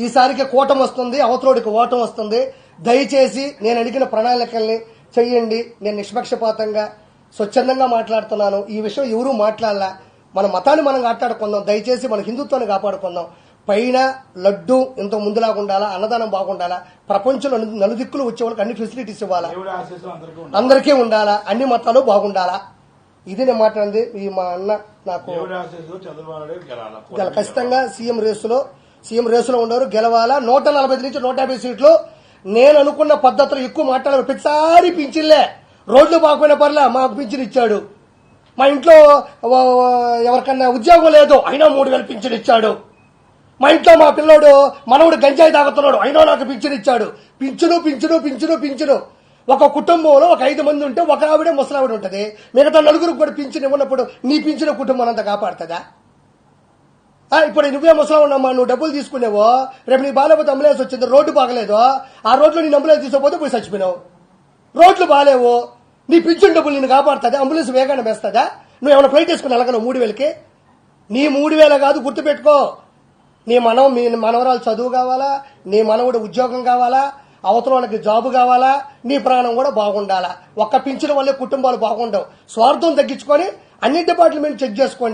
ఈసారికి కూటమి వస్తుంది అవతలోడికి ఓటం వస్తుంది. దయచేసి నేను అడిగిన ప్రణాళికల్ని చెయ్యండి. నేను నిష్పక్షపాతంగా స్వచ్ఛందంగా మాట్లాడుతున్నాను. ఈ విషయం ఎవరూ మాట్లాడలా. మన మతాన్ని మనం కాపాడుకుందాం. దయచేసి మన హిందుత్వాన్ని కాపాడుకుందాం. పైన లడ్డు ఇంత ముందులాగా ఉండాలా? అన్నదానం బాగుండాలా? ప్రపంచంలో నలు- నలుదిక్కులు వచ్చే వాళ్ళకి అన్ని ఫెసిలిటీస్ ఇవ్వాలా? అందరికీ ఉండాలి? అన్ని మతాలు బాగుండాలా? ఇది నేను మాట్లాడింది. ఈ మా అన్న నాకు ఖచ్చితంగా సీఎం రేసులో సీఎం రేసులో ఉండరు గెలవాలా? నూట నలభై నుంచి నూట యాభై సీట్లు. నేను అనుకున్న పద్ధతిలో ఎక్కువ మాట్లాడాలి ప్రతిసారి పింఛన్లే. రోడ్లు బాగుపోయిన పర్లే మాకు పింఛన్ ఇచ్చాడు. మా ఇంట్లో ఎవరికన్నా ఉద్యోగం లేదు అయినా మూడు వేలు పింఛన్ ఇచ్చాడు. మా ఇంట్లో మా పిల్లోడు మనవుడు గంజాయి తాగుతున్నాడు అయినా నాకు పింఛన్ ఇచ్చాడు. పింఛను పింఛను పింఛను పింఛను. ఒక కుటుంబంలో ఒక ఐదు మంది ఉంటే ఒక ఆవిడే ముసలావిడ ఉంటుంది. మిగతా నలుగురికి కూడా పింఛన్ ఇవ్వనప్పుడు నీ పింఛన కుటుంబం అంతా కాపాడుతుందా? ఇప్పుడు నువ్వే ముసలా ఉన్నామా నువ్వు డబ్బులు తీసుకునేవో రేపు నీ బాగాలేకపోతే అంబులెన్స్ వచ్చింది రోడ్డు బాగలేదు ఆ రోడ్లో నేను అంబులెన్స్ తీసుకోపోతే పోయి చచ్చిపోయినావు. రోడ్లు బాగాలేవు నీ పింఛన్ డబ్బులు నేను కాపాడుతుంది? అంబులెన్స్ వేగానే వేస్తుందా? నువ్వు ఏమైనా ఫ్లైట్ వేసుకుని వెళ్ళగలవు మూడు వేలకి? నీ మూడు వేల కాదు గుర్తుపెట్టుకో. నీ మనం మీ మనవరాలు చదువు కావాలా? నీ మనవడు ఉద్యోగం కావాలా? అవతలకి జాబు కావాలా? నీ ప్రాణం కూడా బాగుండాలా? ఒక్క పింఛన్ వల్లే కుటుంబాలు బాగుండవు. స్వార్థం తగ్గించుకొని అన్ని డిపార్ట్మెంట్ చెక్ చేసుకోండి.